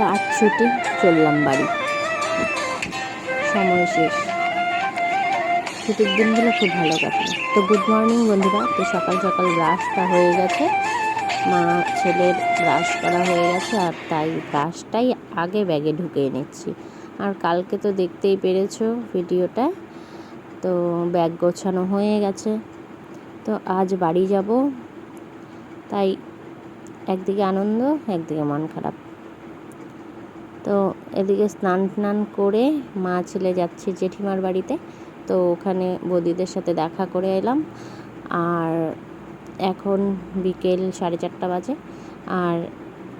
তো আজ ছুটি চললাম বাড়ি। সময় শেষ। ছুটির দিনগুলো খুব ভালো কাটলো। তো গুড মর্নিং বন্ধুরা, তো সকাল সকাল ব্রাশটা হয়ে গেছে। মা, ছেলের ব্রাশ করা হয়ে গেছে আর তাই ব্রাশটাই আগে ব্যাগে ঢুকিয়ে নিচ্ছি। আর কালকে তো দেখতেই পেরেছ ভিডিওটা। তো ব্যাগ গোছানো হয়ে গেছে। তো আজ বাড়ি যাব। তাই একদিকে আনন্দ, একদিকে মন খারাপ। তো এদিকে স্নান টান করে মা ছেলে যাচ্ছি জেঠিমার বাড়িতে। তো ওখানে বৌদিদের সাথে দেখা করে এলাম। আর এখন বিকেল সাড়ে চারটা বাজে। আর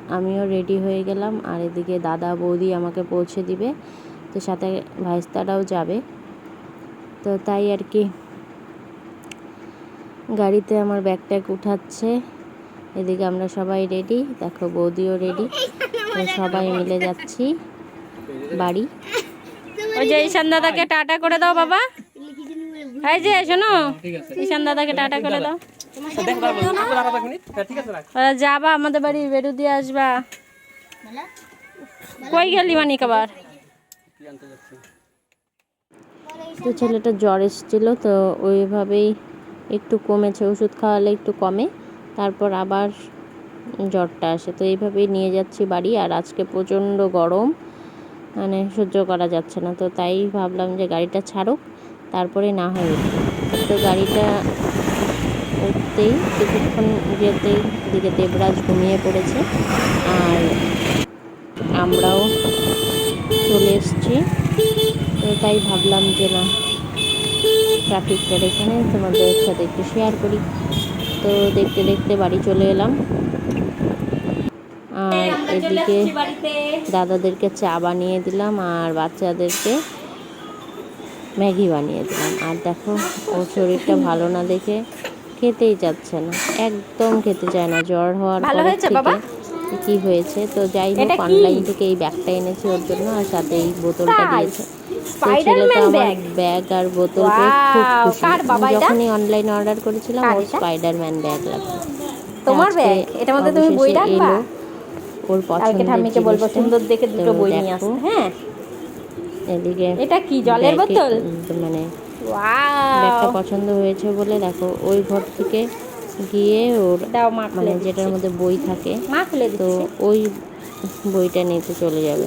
আমিও রেডি হয়ে গেলাম। আর এদিকে দাদা, বৌদি আমাকে পৌঁছে দিবে। তো সাথে ভাইস্তারাও যাবে। তো তাই আর কি। গাড়িতে আমার ব্যাগ ট্যাগ উঠাচ্ছে। এদিকে আমরা সবাই রেডি। দেখো বৌদিও রেডি। তো সবাই মিলে যাচ্ছি বাড়ি। ওই যে ঈশান দাদাকে টাটা করে দাও বাবা। এই যে শোনো ঈশান দাদাকে টাটা করে দাও। যাবা আমাদের বাড়ি বেরু দিয়ে আসবা। কই গেলি মানিক আবার? তো ছেলেটা জ্বর এসেছিল তো ওইভাবেই একটু কমেছে ওষুধ খাওয়ালে একটু কমে তারপর আবার জ্বরটা আসে। তো এইভাবেই নিয়ে যাচ্ছি বাড়ি আর আজকে প্রচণ্ড গরম। মানে সহ্য করা যাচ্ছে না। তো তাই ভাবলাম যে গাড়িটা ছাড়ুক, তারপরে না হয় তো গাড়িটা উঠতেই কিছুক্ষণ যেতেই দিকে দেবরাজ ঘুমিয়ে পড়েছে। আর আমরাও চলে এসছি। তো তাই ভাবলাম যে না, ট্রাফিকটার এখানে তোমাদের সাথে একটু শেয়ার করি। তো দেখতে দেখতে বাড়ি চলে এলাম। আর এদিকে দাদাদেরকে চা বানিয়ে দিলাম আর বাচ্চাদেরকে ম্যাগি বানিয়ে দিলাম। আর দেখো ওর শরীরটা ভালো না দেখে খেতেই যাচ্ছে না। একদম খেতে চায় না। জ্বর হওয়ার পর থেকে কি হয়েছে? তো যাই হোক অনলাইন থেকে এই ব্যাগটা এনেছি ওর জন্য আর সাথে এই বোতলটা দিয়েছে। ব্যাগ। আর বোতল পেয়ে খুব খুশি। যখনই অনলাইনে অর্ডার করেছিলাম ওর স্পাইডারম্যান ব্যাগ লাগবে। তোমার ব্যাগ? মধ্যে তুমি বই রাখবা? ওর কালকে ঠাম্মিকে বলব সুন্দর দেখে দুটো বই নিয়ে আসতে হ্যাঁ। এদিকে এটা কি জলের বোতল? মানে ব্যাগটা পছন্দ হয়েছে বলে দেখো ওই ঘর থেকে গিয়ে ওর মানে যেটার মধ্যে বই থাকে তো ওই বইটা নিতে চলে যাবে।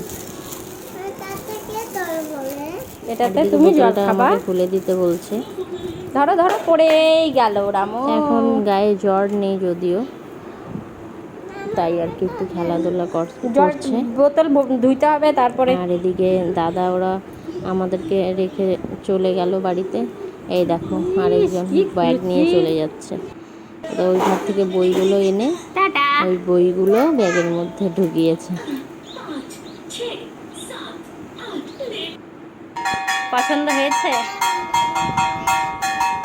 এটাতে তুমি জল খাবা। খুলে দিতে বলছে। ধরো ধরো পড়েই গেল রামু। এখন গায়ে জ্বর নেই যদিও। তাই আর কি একটু খেলাধুলা করছে। বোতল ধুইতে হবে তারপরে আর এদিকে দাদা ওরা আমাদেরকে রেখে চলে গেল বাড়িতে। এই দেখো আরেকজন কি ব্যাগ নিয়ে চলে যাচ্ছে। তো ওই ঘর থেকে বইগুলো এনে ওই বইগুলো ব্যাগের মধ্যে ঢুকিয়েছে। পছন্দ হয়েছে?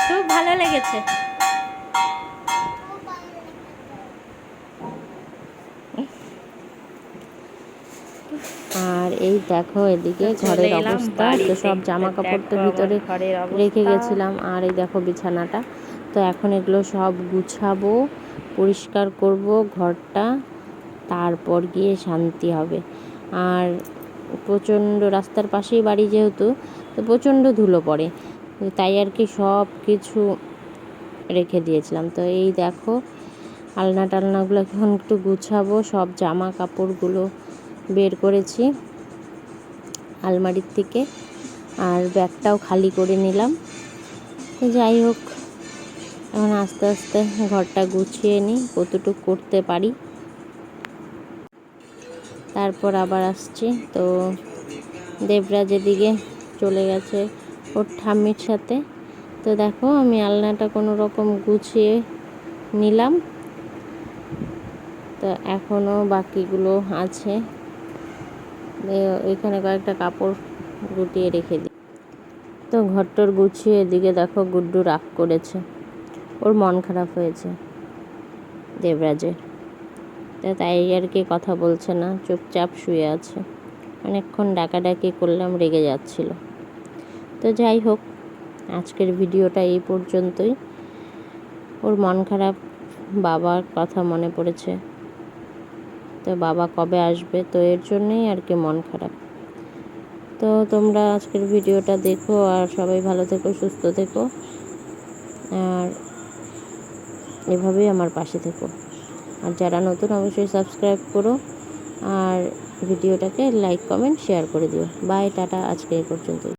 খুব ভালো লেগেছে। আর এই দেখো এদিকে ঘরের অবস্থা। তো সব জামা কাপড় তো ভিতরে। রেখে গেছিলাম। আর এই দেখো বিছানাটা। তো এখন এগুলো সব গুছাবো পরিষ্কার করব ঘরটা। তারপর গিয়ে শান্তি হবে। আর প্রচণ্ড রাস্তার পাশেই বাড়ি যেহেতু তো প্রচণ্ড ধুলো পড়ে। তাই আর কি সব কিছু রেখে দিয়েছিলাম। তো এই দেখো আলনা টালনাগুলো এখন একটু গুছাবো। সব জামা কাপড়গুলো বের করেছি আলমারির থেকে আর ব্যাগটাও খালি করে নিলাম। তো যাই হোক, এখন আস্তে আস্তে ঘরটা গুছিয়ে নিই, কতটুকু করতে পারি। তারপর আবার আসছি। তো দেবরাজ এদিকে চলে গেছে ওর ঠাম্মির সাথে। তো দেখো, আমি আলনাটা কোনো রকম গুছিয়ে নিলাম। তো এখনও বাকিগুলো আছে। এখানে কয়েকটা কাপড় গুটিয়ে রেখে দিই। তো ঘরটর গুছিয়ে এদিকে দেখো গুড্ডু রাগ করেছে। ওর মন খারাপ হয়েছে দেবরাজের। তো তাই আর কি কথা বলছে না, চুপচাপ শুয়ে আছে। অনেকক্ষণ ডাকাডাকি করলাম, রেগে যাচ্ছিল। তো যাই হোক, আজকের ভিডিওটা এই পর্যন্তই। ওর মন খারাপ, বাবার কথা মনে পড়েছে। তো বাবা কবে আসবে? তো এর জন্যই আর কি মন খারাপ। তো তোমরা আজকের ভিডিওটা দেখো আর সবাই ভালো থেকো, সুস্থ থেকো। আর এভাবেই আমার পাশে থেকো। আর যারা নতুন অবশ্যই সাবস্ক্রাইব করো। আর ভিডিওটাকে লাইক, কমেন্ট, শেয়ার করে দিও। বাই, টাটা, আজকে এই পর্যন্তই।